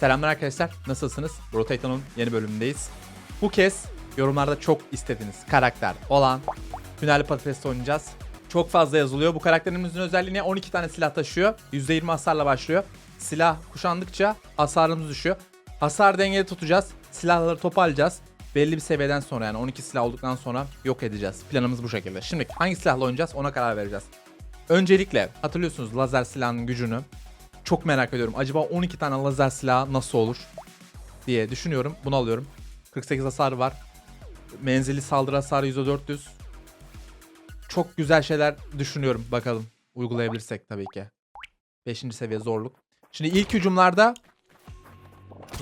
Selamlar arkadaşlar. Nasılsınız? Rotation'un yeni bölümündeyiz. Bu kez yorumlarda çok istediğiniz karakter olan Tünel Patates oynayacağız. Çok fazla yazılıyor. Bu karakterimizin özelliği 12 tane silah taşıyor. %20 hasarla başlıyor. Silah kuşandıkça hasarımız düşüyor. Hasar dengeli tutacağız. Silahları toparlayacağız. Belli bir seviyeden sonra yani 12 silah olduktan sonra yok edeceğiz. Planımız bu şekilde. Şimdi hangi silahla oynayacağız ona karar vereceğiz. Öncelikle hatırlıyorsunuz lazer silahının gücünü. Çok merak ediyorum. Acaba 12 tane lazer silahı nasıl olur diye düşünüyorum. Bunu alıyorum. 48 hasar var. Menzili saldırı hasarı %400. Çok güzel şeyler düşünüyorum. Bakalım uygulayabilirsek tabii ki. 5. seviye zorluk. Şimdi ilk hücumlarda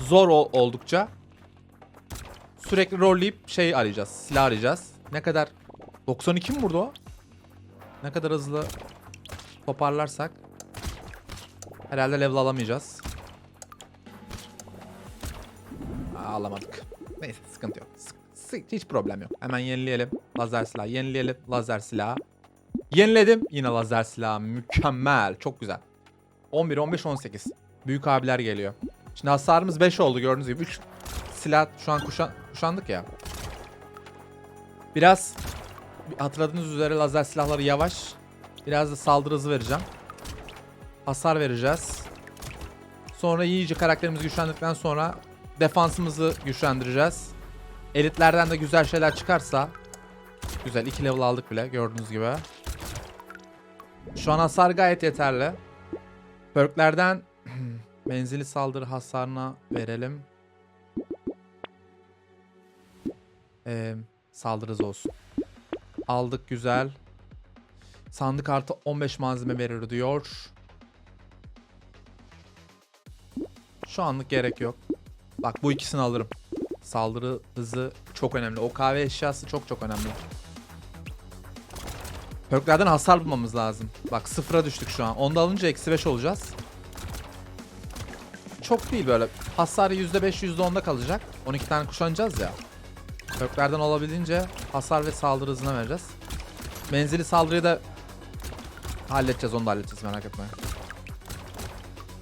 zor ol- oldukça sürekli rolleyip şey arayacağız. Silah arayacağız. Ne kadar 92 mi vurdu o? Ne kadar hızlı toparlarsak herhalde level alamayacağız. Aa, alamadık. Neyse sıkıntı yok. Hiç problem yok. Hemen yenileyelim. Lazer silah. Yenileyelim. Lazer silah. Yeniledim. Yine lazer silah. Mükemmel. Çok güzel. 11, 15, 18. Büyük abiler geliyor. Şimdi hasarımız 5 oldu gördüğünüz gibi. 3 silah şu an kuşan, kuşandık ya. Biraz hatırladığınız üzere lazer silahları yavaş. Biraz da saldırı hızı vereceğim. Hasar vereceğiz. Sonra iyice karakterimiz güçlendikten sonra defansımızı güçlendireceğiz. Elitlerden de güzel şeyler çıkarsa güzel 2 level aldık bile gördüğünüz gibi. Şu an hasar gayet yeterli. Perklerden menzili saldırı hasarına verelim. Ee, saldırı hızı olsun. Aldık güzel. Sandık artı 15 malzeme verir diyor. Şu anlık gerek yok. Bak bu ikisini alırım. Saldırı hızı çok önemli. O kahve eşyası çok çok önemli. Perklerden hasar bulmamız lazım. Bak sıfıra düştük şu an. Onda alınca eksi 5 olacağız. Çok değil böyle. Hasarı %5 %10'da kalacak. 12 tane kuşanacağız ya. Perklerden olabildiğince hasar ve saldırı hızına vereceğiz. Menzili saldırıyı da halledeceğiz. Onu da halledeceğiz merak etme.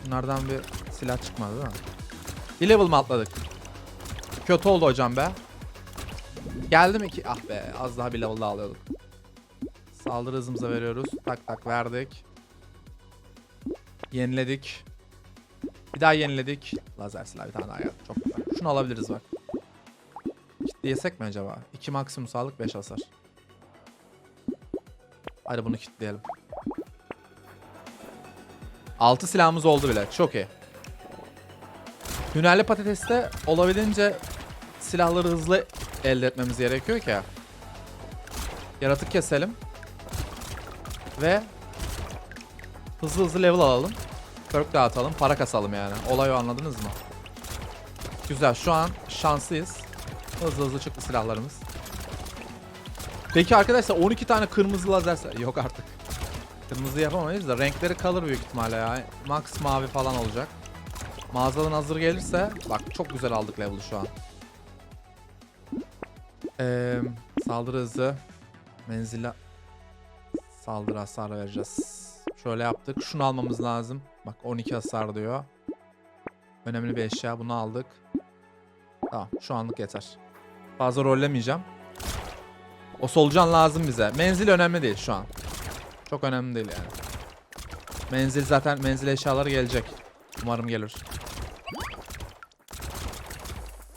Bunlardan bir silah çıkmadı değil mi? Bir level mi atladık? Kötü oldu hocam be. Geldi mi ki? Ah be az daha bir level daha alıyorduk. Saldırı hızımıza veriyoruz. Tak tak verdik. Yeniledik. Bir daha yeniledik. Lazer silah bir tane daha geldi. Çok güzel. Şunu alabiliriz bak. Kitleyesek mi acaba? 2 maksimum sağlık 5 hasar. Hadi bunu kitleyelim. 6 silahımız oldu bile. Çok iyi. Hünerli patateste olabildiğince silahları hızlı elde etmemiz gerekiyor ki. Yaratık keselim. Ve hızlı hızlı level alalım. Perk dağıtalım. Para kasalım yani. Olay o anladınız mı? Güzel. Şu an şanslıyız. Hızlı hızlı çıktı silahlarımız. Peki arkadaşlar 12 tane kırmızı lazer... Yok artık. Kırmızı yapamayız da renkleri kalır büyük ihtimalle ya. Max mavi falan olacak. Mağazadan hazır gelirse bak çok güzel aldık level'ı şu an. Ee, saldırı hızı menzile saldırı hasarı vereceğiz. Şöyle yaptık. Şunu almamız lazım. Bak 12 hasar diyor. Önemli bir eşya. Bunu aldık. Tamam şu anlık yeter. Fazla rollemeyeceğim. O solucan lazım bize. Menzil önemli değil şu an. Çok önemli değil yani. Menzil zaten menzil eşyaları gelecek. Umarım gelir.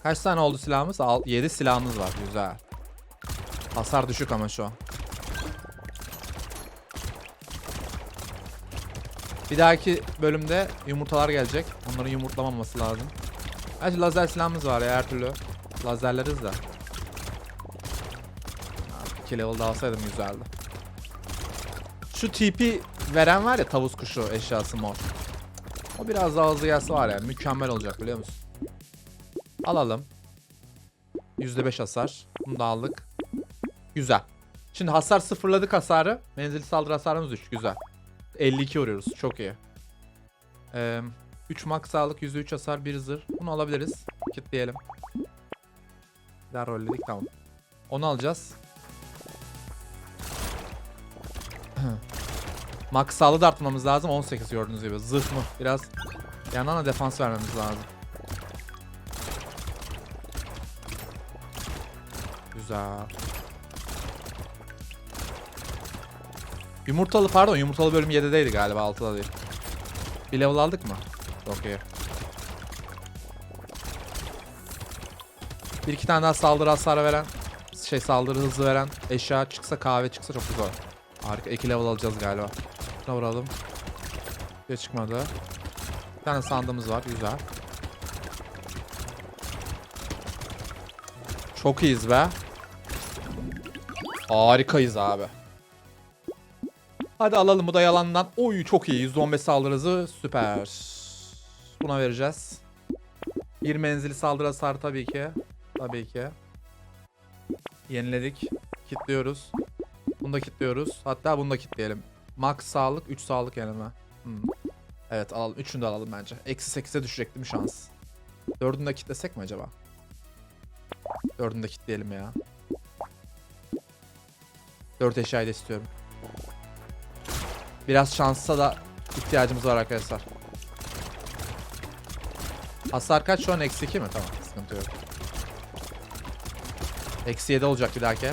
Kaç tane oldu silahımız? 7 silahımız var. Güzel. Hasar düşük ama şu an. Bir dahaki bölümde yumurtalar gelecek. Onların yumurtlamaması lazım. Hadi lazer silahımız var ya her türlü. Lazerleriz de. 2 level daha alsaydım güzeldi. Şu TP veren var ya tavus kuşu eşyası mor. O biraz daha hızlı gelse var ya mükemmel olacak biliyor musun? Alalım. %5 hasar. Bunu da aldık. Güzel. Şimdi hasar sıfırladık hasarı. Menzil saldırı hasarımız düştü. Güzel. 52 vuruyoruz. Çok iyi. Ee, 3 max sağlık, %3 hasar, 1 zırh. Bunu alabiliriz. Kitleyelim. Daha rolledik tamam. Onu alacağız. Max sağlığı da arttırmamız lazım. 18 gördüğünüz gibi. Zırh mı? Biraz bir yandan da defans vermemiz lazım. Güzel. Yumurtalı pardon yumurtalı bölüm 7'deydi galiba 6'da değil. Bir level aldık mı? Çok iyi. Bir iki tane daha saldırı hasarı veren şey saldırı hızı veren eşya çıksa kahve çıksa çok güzel. Harika. 2 level alacağız galiba. Şuna vuralım. Bir çıkmadı. Bir tane sandığımız var. Güzel. Çok iyiyiz be. Harikayız abi. Hadi alalım bu da yalandan. Oy çok iyi. 115 saldırı hızı. Süper. Buna vereceğiz. Bir menzili saldırı hasarı tabii ki. Tabii ki. Yeniledik. Kitliyoruz. Bunu da kitliyoruz. Hatta bunu da kitleyelim. Max sağlık, 3 sağlık yenileme. Hmm. Evet alalım. Üçünü de alalım bence. Eksi 8'e düşecektim şans. Dördünü de kitlesek mi acaba? Dördünü de kitleyelim ya. Dört eşyayı da istiyorum. Biraz şansa da ihtiyacımız var arkadaşlar. Hasar kaç şu an? Eksi 2 mi? Tamam sıkıntı yok. Eksi 7 olacak bir dahaki.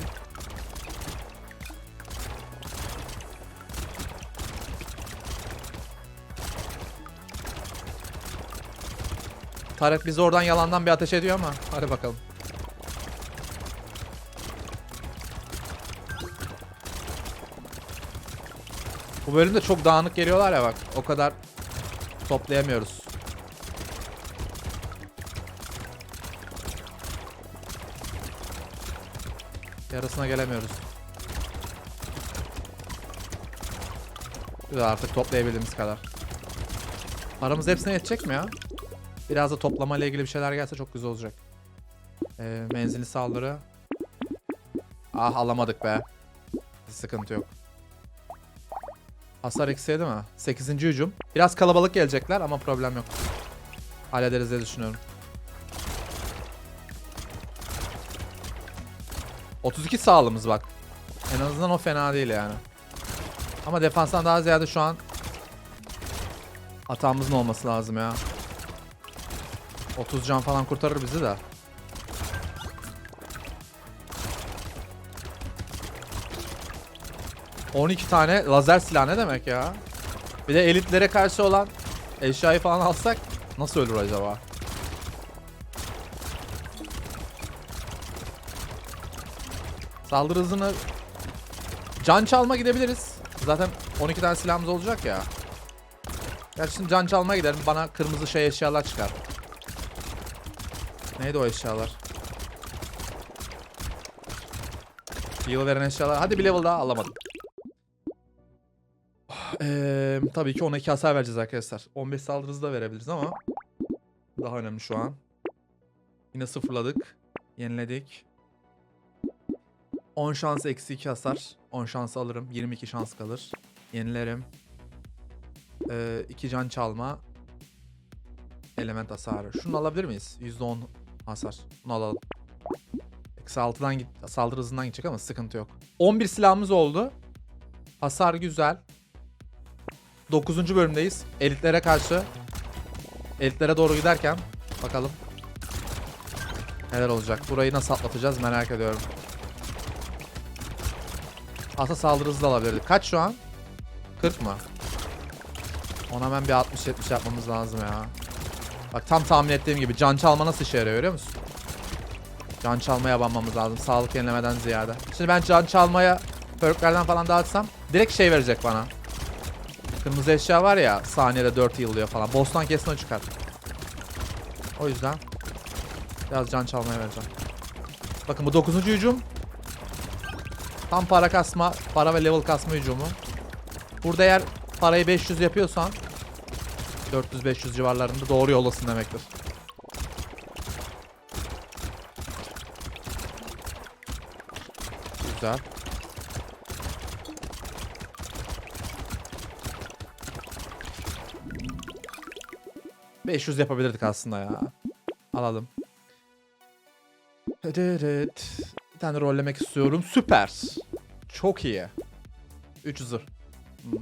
Taret bizi oradan yalandan bir ateş ediyor ama hadi bakalım. Bu bölümde çok dağınık geliyorlar ya bak. O kadar toplayamıyoruz. Yarısına gelemiyoruz. Güzel artık toplayabildiğimiz kadar. Paramız hepsine yetecek mi ya? Biraz da toplama ile ilgili bir şeyler gelse çok güzel olacak. Ee, menzili saldırı. Ah alamadık be. Sıkıntı yok. Hasar eksiği değil mi? 8. hücum. Biraz kalabalık gelecekler ama problem yok. Hallederiz diye düşünüyorum. 32 sağlığımız bak. En azından o fena değil yani. Ama defanstan daha ziyade şu an hatamızın olması lazım ya. 30 can falan kurtarır bizi de. ...12 tane lazer silah ne demek ya? Bir de elitlere karşı olan eşyayı falan alsak nasıl ölür acaba? Saldırı hızını can çalma gidebiliriz. Zaten 12 tane silahımız olacak ya. Gerçi şimdi can çalmaya gidelim. Bana kırmızı şey eşyalar çıkar. Neydi o eşyalar? Heal veren eşyalar. Hadi bir level daha alamadım. Eee tabii ki 12 hasar vereceğiz arkadaşlar. 15 saldırı hızı da verebiliriz ama daha önemli şu an. Yine sıfırladık. Yeniledik. 10 şans eksi 2 hasar. 10 şans alırım. 22 şans kalır. Yenilerim. 2 can çalma. Element hasarı. Şunu alabilir miyiz? %10 hasar. Bunu alalım. Eksi 6'dan git, saldırı hızından gidecek ama sıkıntı yok. 11 silahımız oldu. Hasar güzel. 9. bölümdeyiz. Elitlere karşı. Elitlere doğru giderken bakalım. Neler olacak? Burayı nasıl atlatacağız merak ediyorum. Asa saldırı hızı da alabilirdik. Kaç şu an? 40 mı? Ona hemen bir 60-70 yapmamız lazım ya. Bak tam tahmin ettiğim gibi can çalma nasıl işe yarıyor görüyor musun? Can çalmaya banmamız lazım sağlık yenilemeden ziyade. Şimdi ben can çalmaya perklerden falan dağıtsam direkt şey verecek bana. Kırmızı eşya var ya saniyede 4 yıllıyor falan. Boss'tan kesin o çıkar. O yüzden biraz can çalmaya vereceğim. Bakın bu 9. hücum. Tam para kasma, para ve level kasma hücumu. Burada eğer parayı 500 yapıyorsan 400-500 civarlarında doğru yoldasın demektir. Güzel. ...500 yapabilirdik aslında ya. Alalım. Evet. Bir tane rollemek istiyorum. Süper. Çok iyi. 3 zırh. Hmm.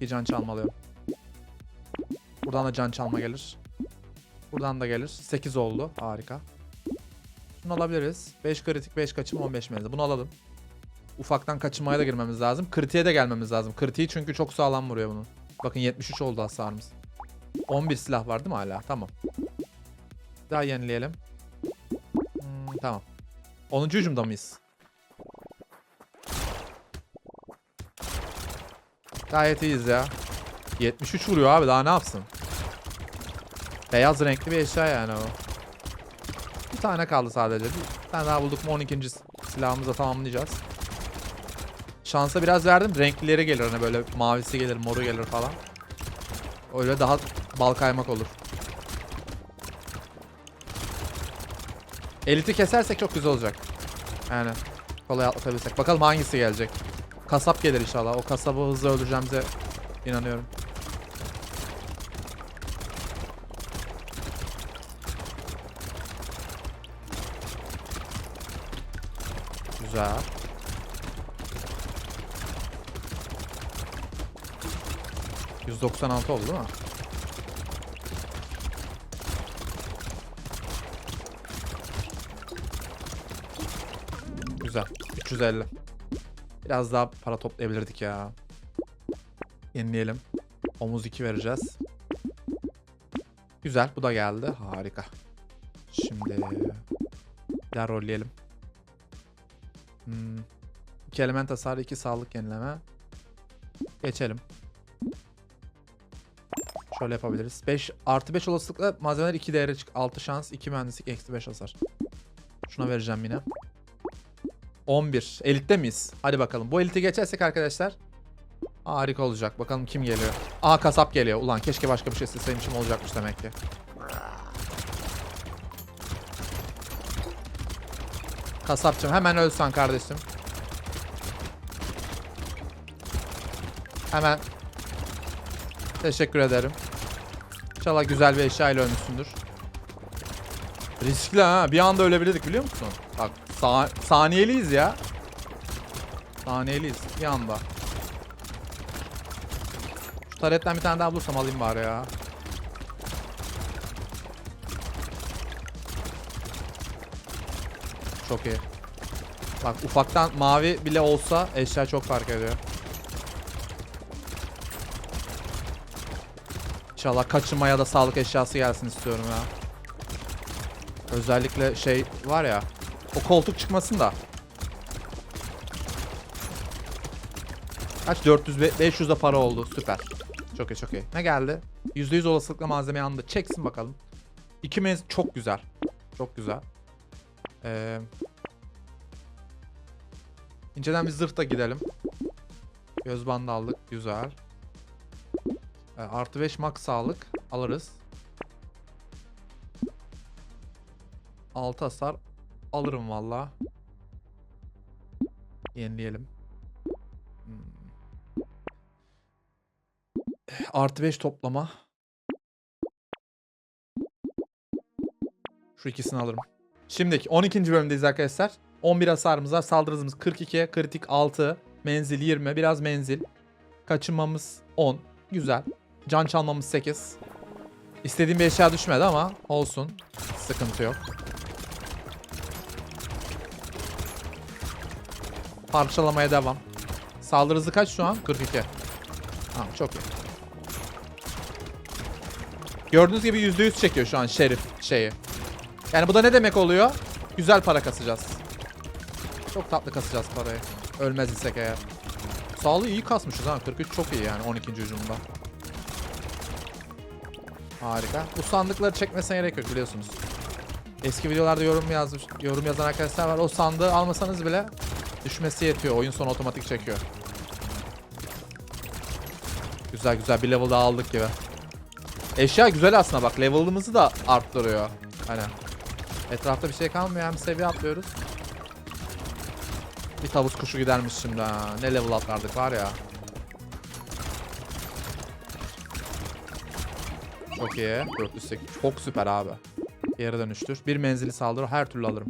Bir can çalma alıyorum. Buradan da can çalma gelir. Buradan da gelir. 8 oldu. Harika. Şunu alabiliriz. 5 kritik 5 kaçım 15 menzil. Bunu alalım. Ufaktan kaçınmaya da girmemiz lazım. Kritiğe de gelmemiz lazım. Kritiği çünkü çok sağlam vuruyor bunun. Bakın 73 oldu hasarımız. 11 silah var değil mi hala? Tamam. Daha yenileyelim. Hmm, tamam. 10. hücumda mıyız? Gayet iyiyiz ya. 73 vuruyor abi daha ne yapsın? Beyaz renkli bir eşya yani o. Bir tane kaldı sadece. Bir tane daha bulduk mu 12. silahımıza tamamlayacağız. Şansa biraz verdim. Renklileri gelir hani böyle mavisi gelir, moru gelir falan. Öyle daha bal kaymak olur. Eliti kesersek çok güzel olacak. Yani kolay atlatabilsek. Bakalım hangisi gelecek. Kasap gelir inşallah. O kasabı hızlı öldüreceğimize inanıyorum. Güzel. ...196 oldu değil mi? Güzel. 350. Biraz daha para toplayabilirdik ya. Yenileyelim. Omuz 2 vereceğiz. Güzel. Bu da geldi. Harika. Şimdi... Bir daha rolleyelim. Hmm. 2 element hasarı 2 sağlık yenileme. Geçelim. Şöyle yapabiliriz. 5 artı 5 olasılıkla malzemeler 2 değeri çık. 6 şans, 2 mühendislik, eksi 5 hasar. Şuna vereceğim yine. 11. Elitte miyiz? Hadi bakalım. Bu elite geçersek arkadaşlar harika olacak. Bakalım kim geliyor. Aa kasap geliyor. Ulan keşke başka bir şey isteseymişim olacakmış demek ki. Kasapçım hemen ölsen kardeşim. Hemen. Teşekkür ederim. İnşallah güzel bir eşya ile ölmüşsündür. Riskli ha. Bir anda ölebilirdik biliyor musun? Sa saniyeliyiz ya. Saniyeliyiz bir anda. Şu taretten bir tane daha bulursam alayım bari ya. Çok iyi. Bak ufaktan mavi bile olsa eşya çok fark ediyor. İnşallah kaçınmaya da sağlık eşyası gelsin istiyorum ya. Özellikle şey var ya. O koltuk çıkmasın da. Kaç 400 be- 500 de para oldu. Süper. Çok iyi çok iyi. Ne geldi? %100 olasılıkla malzeme yanında. Çeksin bakalım. İki mez çok güzel. Çok güzel. Ee, inceden bir zırh da gidelim. Göz bandı aldık. Güzel. Ee, artı 5 max sağlık alırız. 6 hasar alırım valla. Yenileyelim. Hmm. Artı 5 toplama. Şu ikisini alırım. Şimdiki 12. bölümdeyiz arkadaşlar. 11 hasarımız var. Saldırı hızımız 42, kritik 6, menzil 20, biraz menzil. Kaçınmamız 10. Güzel. Can çalmamız 8. İstediğim bir eşya düşmedi ama olsun. Sıkıntı yok. Parçalamaya devam. Saldırı hızı kaç şu an? 42. Tamam çok iyi. Gördüğünüz gibi %100 çekiyor şu an şerif şeyi. Yani bu da ne demek oluyor? Güzel para kasacağız. Çok tatlı kasacağız parayı. Ölmez isek eğer. Sağlığı iyi kasmışız ha. 43 çok iyi yani 12. hücumda. Harika. Bu sandıkları çekmesine gerek yok biliyorsunuz. Eski videolarda yorum yazmış, yorum yazan arkadaşlar var. O sandığı almasanız bile düşmesi yetiyor. Oyun sonu otomatik çekiyor. Güzel güzel bir level daha aldık gibi. Eşya güzel aslında bak level'ımızı da arttırıyor. Hani etrafta bir şey kalmıyor hem seviye atlıyoruz. Bir tavus kuşu gidermiş şimdi ha. Ne level atlardık var ya. Çok iyi. 408. Çok süper abi. Geri dönüştür. Bir menzili saldırı her türlü alırım.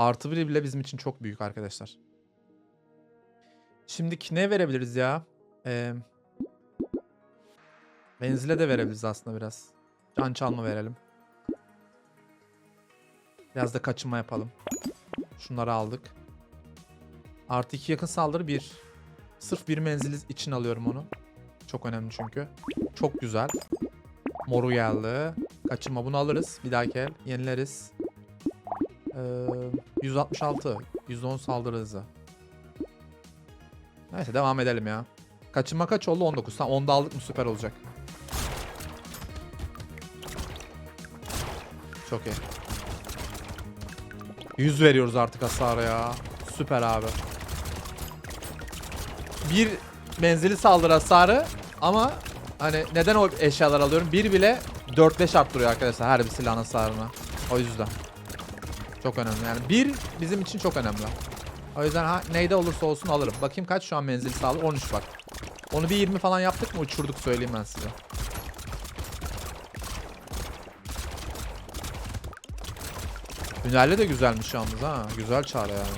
Artı biri bile bizim için çok büyük arkadaşlar. Şimdiki ne verebiliriz ya? Ee, menzile de verebiliriz aslında biraz. Can çalma verelim. Biraz da kaçınma yapalım. Şunları aldık. Artı 2 yakın saldırı 1. Sırf bir menzili için alıyorum onu. Çok önemli çünkü. Çok güzel. Moru geldi. Kaçırma bunu alırız. Bir dahaki el yenileriz. Ee, 166. %10 saldırı hızı. Neyse devam edelim ya. Kaçınma kaç oldu? 19. Tamam 10'da aldık mı süper olacak. Çok iyi. 100 veriyoruz artık hasara ya. Süper abi. Bir menzili saldırı hasarı ama hani neden o eşyalar alıyorum? Bir bile 4-5 arttırıyor arkadaşlar her bir silahın hasarını. O yüzden. Çok önemli yani. Bir bizim için çok önemli. O yüzden ha, neyde olursa olsun alırım. Bakayım kaç şu an menzil sağlığı? 13 bak. Onu bir 20 falan yaptık mı uçurduk söyleyeyim ben size. Hünerli de güzelmiş yalnız ha. Güzel çare yani.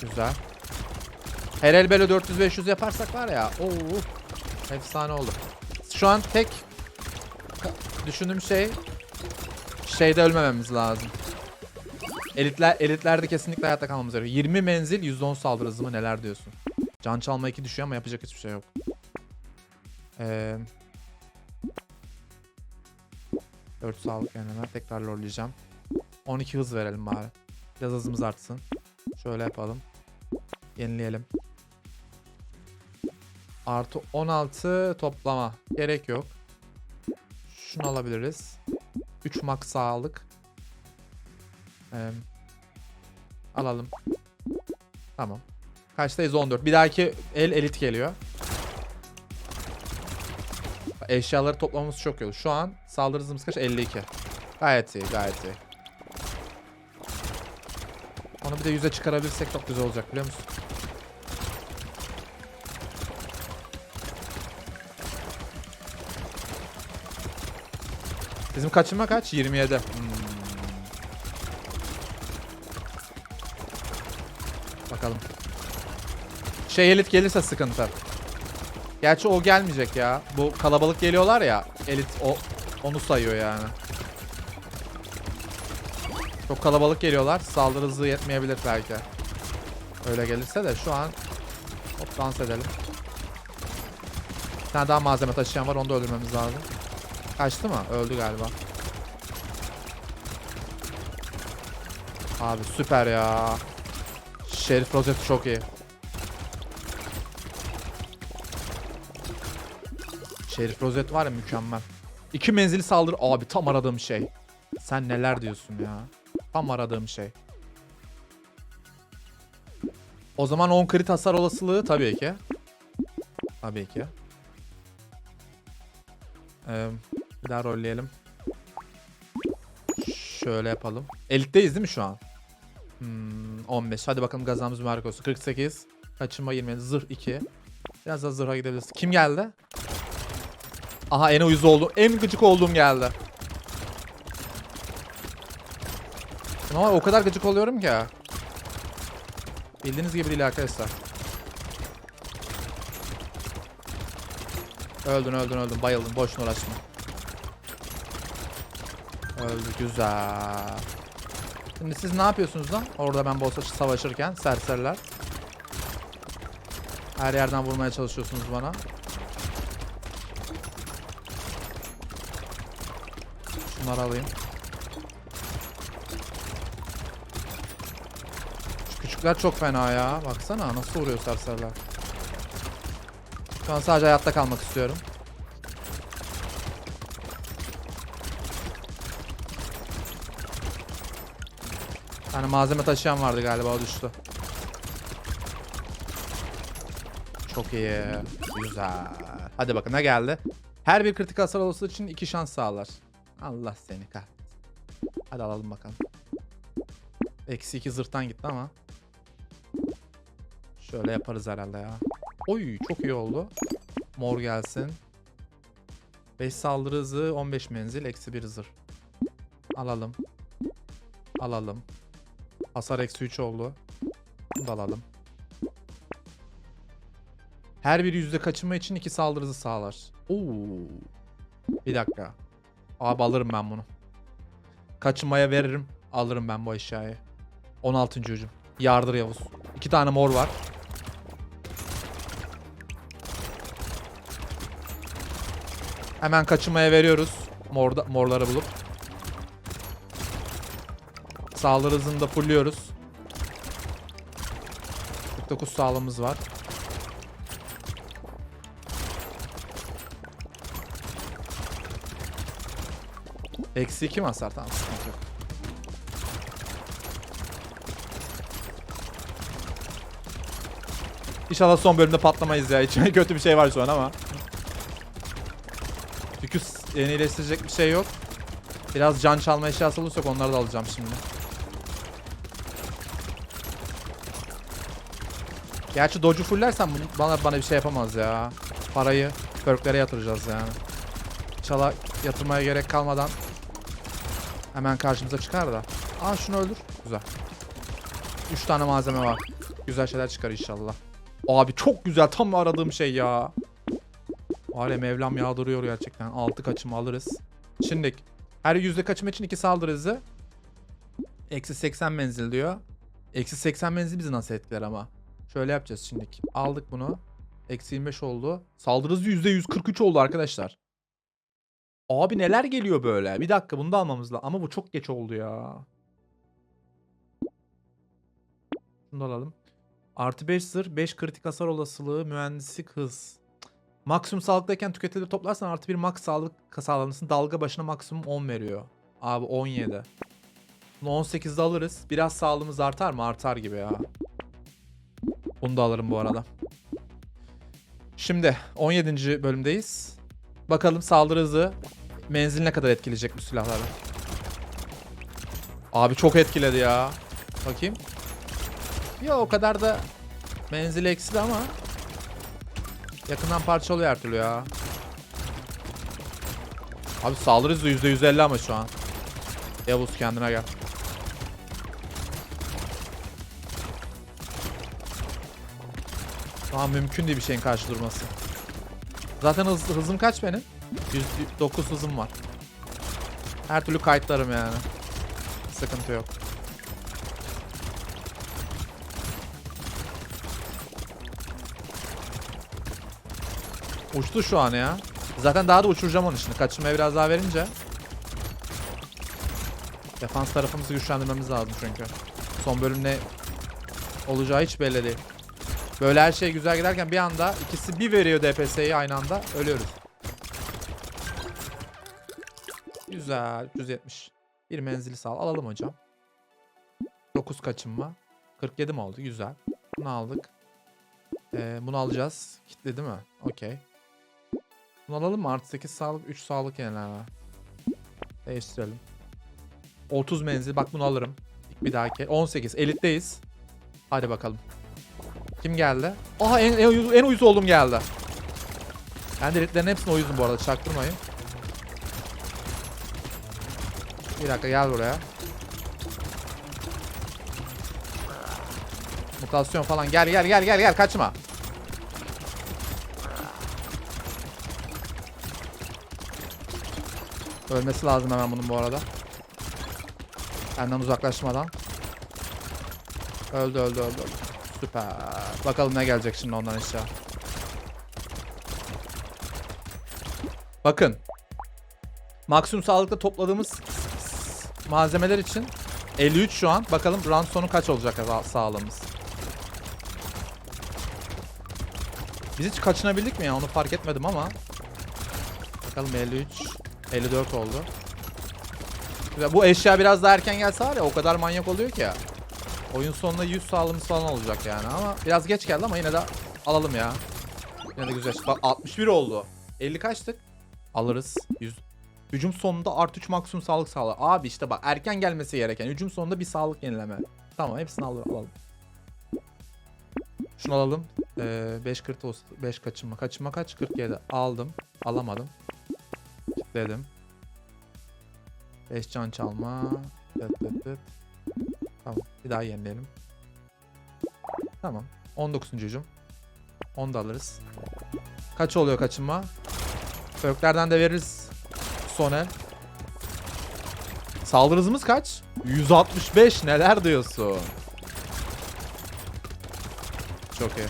Güzel. Her el böyle 400-500 yaparsak var ya. Oo, efsane olur. Şu an tek düşündüğüm şey şeyde ölmememiz lazım. Elitler elitlerde kesinlikle hayatta kalmamız gerekiyor. 20 menzil %10 saldırı hızı mı neler diyorsun? Can çalma 2 düşüyor ama yapacak hiçbir şey yok. Ee, 4 sağlık yenileme. Tekrar lorlayacağım. 12 hız verelim bari. Biraz hızımız artsın. Şöyle yapalım. Yenileyelim. Artı 16 toplama. Gerek yok. Şunu alabiliriz. 3 max sağlık. Ee, alalım. Tamam. Kaçtayız? 14. Bir dahaki el elit geliyor. Eşyaları toplamamız çok iyi. Şu an saldırı hızımız kaç? 52. Gayet iyi, gayet iyi. Onu bir de 100'e çıkarabilirsek çok güzel olacak biliyor musun? Bizim kaçınma kaç? 27. Hmm. Bakalım. Şey elit gelirse sıkıntı. Gerçi o gelmeyecek ya. Bu kalabalık geliyorlar ya. Elit o onu sayıyor yani. Çok kalabalık geliyorlar. Saldırı hızı yetmeyebilir belki. Öyle gelirse de şu an hop dans edelim. Bir tane daha malzeme taşıyan var. Onu da öldürmemiz lazım. Kaçtı mı? Öldü galiba. Abi süper ya. Şerif rozeti çok iyi. Şerif rozet var ya mükemmel. İki menzili saldırı. Abi tam aradığım şey. Sen neler diyorsun ya? Tam aradığım şey. O zaman 10 crit hasar olasılığı tabii ki. Tabii ki. Ee, bir daha rolleyelim. Şöyle yapalım. Elitteyiz değil mi şu an? Hmm, 15. Hadi bakalım gazamız mübarek olsun. 48. Kaçınma 20. Zırh 2. Biraz daha zırha gidebiliriz. Kim geldi? Aha en uyuz oldum. En gıcık olduğum geldi. Ama o kadar gıcık oluyorum ki. Bildiğiniz gibi değil arkadaşlar. Öldün öldün öldün bayıldın boşuna uğraşma. Öldü güzel. Şimdi siz ne yapıyorsunuz lan? Orada ben boss'a savaşırken serseriler. Her yerden vurmaya çalışıyorsunuz bana. Şunları alayım. Şu küçükler çok fena ya. Baksana nasıl vuruyor serseriler. Şu an sadece hayatta kalmak istiyorum. Yani malzeme taşıyan vardı galiba o düştü. Çok iyi. Güzel. Hadi bakın ne geldi? Her bir kritik hasar olması için iki şans sağlar. Allah seni kahretsin. Hadi alalım bakalım. Eksi iki zırhtan gitti ama. Şöyle yaparız herhalde ya. Oy çok iyi oldu. Mor gelsin. 5 saldırı hızı 15 menzil eksi 1 zırh. Alalım. Alalım. Hasar eksi 3 oldu. Bunu da alalım. Her bir yüzde kaçınma için iki saldırı hızı sağlar. Oo. Bir dakika. Abi alırım ben bunu. Kaçınmaya veririm. Alırım ben bu eşyayı. 16. hücum. Yardır Yavuz. İki tane mor var. Hemen kaçınmaya veriyoruz. Morda, morları bulup. Saldırı hızını da fullüyoruz. 49 sağlığımız var. Eksi 2 mi hasar? Tamam. İnşallah son bölümde patlamayız ya. İçime kötü bir şey var şu an ama. Çünkü s- yeni iyileştirecek bir şey yok. Biraz can çalma eşyası olursak onları da alacağım şimdi. Gerçi Doge'u fullersen bana bana bir şey yapamaz ya. Parayı perklere yatıracağız yani. Çala yatırmaya gerek kalmadan hemen karşımıza çıkar da. Aa şunu öldür. Güzel. 3 tane malzeme var. Güzel şeyler çıkar inşallah. Abi çok güzel tam aradığım şey ya. Ya Mevlam yağdırıyor gerçekten. 6 kaçımı alırız. Şimdi her yüzde kaçım için 2 saldırı hızı. Eksi 80 menzil diyor. Eksi 80 menzil bizi nasıl etkiler ama. Şöyle yapacağız şimdi. Aldık bunu. Eksi 25 oldu. Saldırı hızı %143 oldu arkadaşlar. Abi neler geliyor böyle? Bir dakika bunu da almamız lazım. Ama bu çok geç oldu ya. Bunu da alalım. Artı 5 zırh, 5 kritik hasar olasılığı, mühendislik hız. Maksimum sağlıktayken tüketileri toplarsan artı bir max sağlık sağlanırsın. Dalga başına maksimum 10 veriyor. Abi 17. Bunu 18'de alırız. Biraz sağlığımız artar mı? Artar gibi ya. Bunu da alırım bu arada. Şimdi 17. bölümdeyiz. Bakalım saldırı hızı menzil ne kadar etkileyecek bu silahları. Abi çok etkiledi ya. Bakayım. Ya o kadar da menzili eksili ama yakından parçalıyor her türlü ya. Abi saldırı hızı %150 ama şu an. Yavuz kendine gel. Şu an mümkün değil bir şeyin karşı durması. Zaten hız, hızım kaç benim? 109 hızım var. Her türlü kayıtlarım yani. Sıkıntı yok. Uçtu şu an ya. Zaten daha da uçuracağım onu şimdi. Kaçırmaya biraz daha verince. Defans tarafımızı güçlendirmemiz lazım çünkü. Son bölüm ne olacağı hiç belli değil. Böyle her şey güzel giderken bir anda ikisi bir veriyor DPS'yi aynı anda ölüyoruz. Güzel 370. Bir menzili sağ alalım hocam. 9 kaçınma. 47 mi oldu? Güzel. Bunu aldık. Ee, bunu alacağız. Kitli değil mi? Okey. Bunu alalım mı? Artı 8 sağlık 3 sağlık yenileme. Değiştirelim. 30 menzil. Bak bunu alırım. Bir dahaki. 18. Elitteyiz. Hadi bakalım. Kim geldi? Aha en, en, uyuz, en uyuz oldum geldi. Ben de elitlerin hepsine uyuzum bu arada. Çaktırmayın. Bir dakika gel buraya. Mutasyon falan gel gel gel gel gel kaçma. Ölmesi lazım hemen bunun bu arada. Benden uzaklaşmadan. Öldü öldü öldü. öldü. Süper. Bakalım ne gelecek şimdi ondan aşağı. Bakın. Maksimum sağlıkta topladığımız malzemeler için 53 şu an. Bakalım round sonu kaç olacak sağlığımız. Biz hiç kaçınabildik mi ya onu fark etmedim ama. Bakalım 53. 54 oldu. Güzel. Bu eşya biraz daha erken gelse var ya o kadar manyak oluyor ki ya. Oyun sonunda 100 sağlığımız falan olacak yani ama biraz geç geldi ama yine de alalım ya. Yine de güzel. Bak 61 oldu. 50 kaçtık? Alırız. 100. Hücum sonunda artı 3 maksimum sağlık sağlar. Abi işte bak erken gelmesi gereken. Hücum sonunda bir sağlık yenileme. Tamam hepsini al alalım. Şunu alalım. Ee, 5 40 olsun. 5 kaçınma. Kaçınma kaç? 47. Aldım. Alamadım. Dedim. 5 can çalma. Tıt tıt tıt. Tamam. Bir daha yenileyelim. Tamam. 19. hücum. Onu da alırız. Kaç oluyor kaçınma? Öklerden de veririz. Son el. Saldırı hızımız kaç? 165 neler diyorsun? Çok iyi.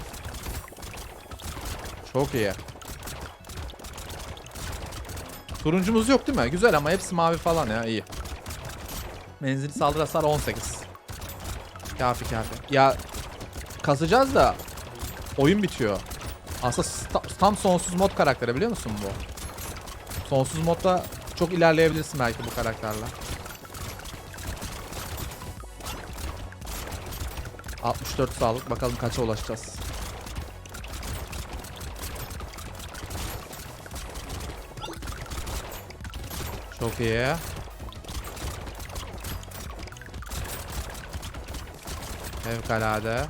Çok iyi. Turuncumuz yok değil mi? Güzel ama hepsi mavi falan ya iyi. Menzili saldırı hasarı 18. Kafi kafi. Ya kasacağız da oyun bitiyor. Aslında sta- tam sonsuz mod karakteri biliyor musun bu? Sonsuz modda çok ilerleyebilirsin belki bu karakterle. 64 sağlık bakalım kaça ulaşacağız. Çok iyi. Fevkalade.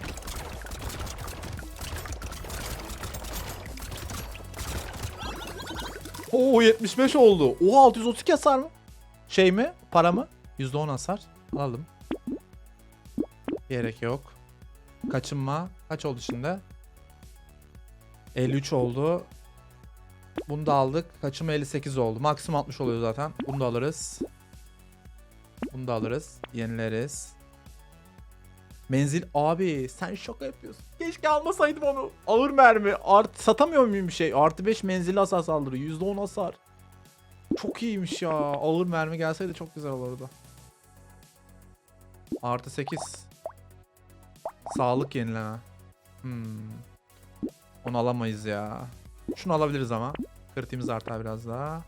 Oo 75 oldu. Oha 632 hasar mı? Şey mi? Para mı? %10 hasar. Alalım. Gerek yok. Kaçınma. Kaç oldu şimdi? 53 oldu. Bunu da aldık. Kaçınma 58 oldu. Maksimum 60 oluyor zaten. Bunu da alırız. Bunu da alırız. Yenileriz. Menzil abi sen şaka yapıyorsun. Keşke almasaydım onu. Ağır mermi. Art satamıyor muyum bir şey? Artı 5 menzilli hasar saldırı. %10 hasar. Çok iyiymiş ya. Ağır mermi gelseydi çok güzel olurdu. Artı 8. Sağlık yenileme. Hmm. Onu alamayız ya. Şunu alabiliriz ama. Kritimiz artar biraz daha.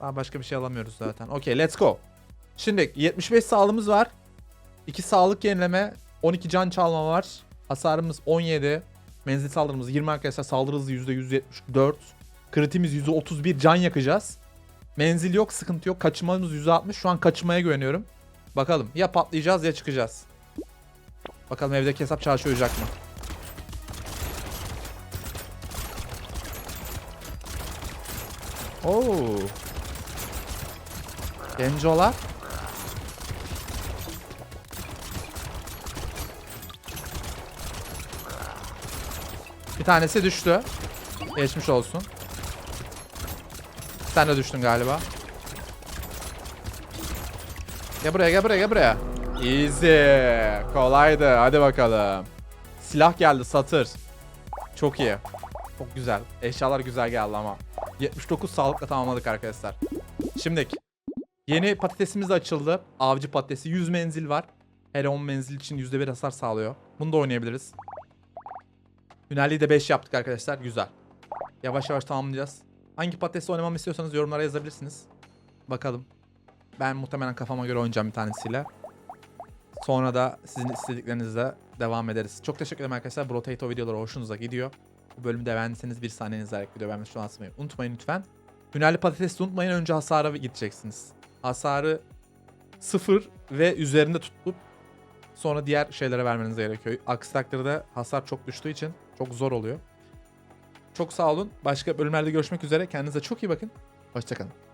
Daha başka bir şey alamıyoruz zaten. Okey let's go. Şimdi 75 sağlığımız var. 2 sağlık yenileme. 12 can çalma var. Hasarımız 17. Menzil saldırımız 20 arkadaşlar. Saldırı hızı %174. Kritimiz %31 can yakacağız. Menzil yok sıkıntı yok. Kaçırmamız %60. Şu an kaçırmaya güveniyorum. Bakalım ya patlayacağız ya çıkacağız. Bakalım evdeki hesap çalışacak mı? Oo. Gencolar. Tanesi düştü. Geçmiş olsun. Sen de düştün galiba. Gel buraya gel buraya gel buraya. Easy. Kolaydı. Hadi bakalım. Silah geldi satır. Çok iyi. Çok güzel. Eşyalar güzel geldi ama. 79 sağlıkla tamamladık arkadaşlar. Şimdiki. Yeni patatesimiz açıldı. Avcı patatesi. 100 menzil var. Her 10 menzil için %1 hasar sağlıyor. Bunu da oynayabiliriz. Hünerliği de 5 yaptık arkadaşlar. Güzel. Yavaş yavaş tamamlayacağız. Hangi patatesi oynamamı istiyorsanız yorumlara yazabilirsiniz. Bakalım. Ben muhtemelen kafama göre oynayacağım bir tanesiyle. Sonra da sizin istediklerinizle devam ederiz. Çok teşekkür ederim arkadaşlar. Brotato videoları hoşunuza gidiyor. Bu bölümü de beğendiyseniz bir saniyenizi ayırıp video beğenmeyi şu atmayı unutmayın lütfen. Hünerli patatesi unutmayın. Önce hasara gideceksiniz. Hasarı sıfır ve üzerinde tutup sonra diğer şeylere vermeniz gerekiyor. Aksi takdirde hasar çok düştüğü için çok zor oluyor. Çok sağ olun. Başka bölümlerde görüşmek üzere. Kendinize çok iyi bakın. Hoşçakalın.